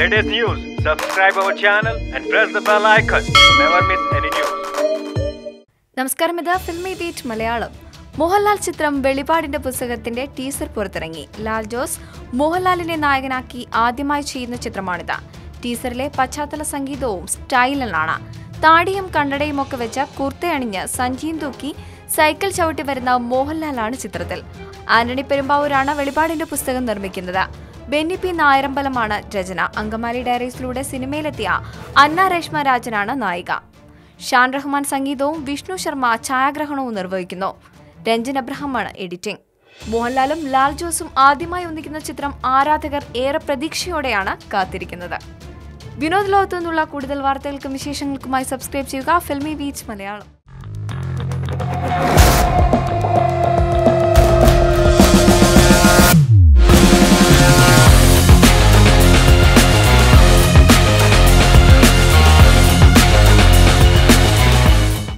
latest news, subscribe our channel and press the bell icon to never miss any news. നമസ്കാരം ഇത് filmy beat Malayalam. Mohanlal ചിത്രം വെളിപാടിന്റെ പുസ്തകത്തിന്റെ teaser പുറത്തിറങ്ങി. ലാൽ ജോസ് മോഹൻലാലിനെ നായകനാക്കി ആദ്യമായി ചെയ്യുന്ന ചിത്രമാണിത്. ടീസറിലെ പശ്ചാത്തല സംഗീതവും സ്റ്റൈലിലാണ്. താടിയും കണ്ണടയും ഒക്കെ വെച്ച കുർത്തയണിഞ്ഞ് സഞ്ചിയും തൂക്കി സൈക്കിൾ ചവിട്ടി വരുന്ന മോഹൻലാലാണ് ചിത്രത്തിൽ. ആന്റണി പെരുമ്പാവൂരാണ് വെളിപാടിന്റെ പുസ്തകം നിർമ്മിക്കുന്നത്. ബെന്നി പി നായരമ്പലമാണ് രചന. അങ്കമാലി ഡയറീസിലൂടെ സിനിമയിലെത്തിയ അന്ന രേഷ്മ രാജനാണ് നായിക. ഷാൻ റഹ്മാൻ സംഗീതവും വിഷ്ണു ശർമ്മ ഛായാഗ്രഹണവും നിർവഹിക്കുന്നു. രഞ്ജൻ അബ്രഹാമാണ് എഡിറ്റിംഗ്. മോഹൻലാലും ലാൽ ജോസും ആദ്യമായി ഒന്നിക്കുന്ന ചിത്രം ആരാധകർ ഏറെ പ്രതീക്ഷയോടെയാണ് കാത്തിരിക്കുന്നത്. വിനോദ ലോകത്തു നിന്നുള്ള കൂടുതൽ വാർത്തകൾക്കും വിശേഷങ്ങൾക്കുമായി സബ്സ്ക്രൈബ് ചെയ്യുക ഫിൽമി ബീച്ച് മലയാളം.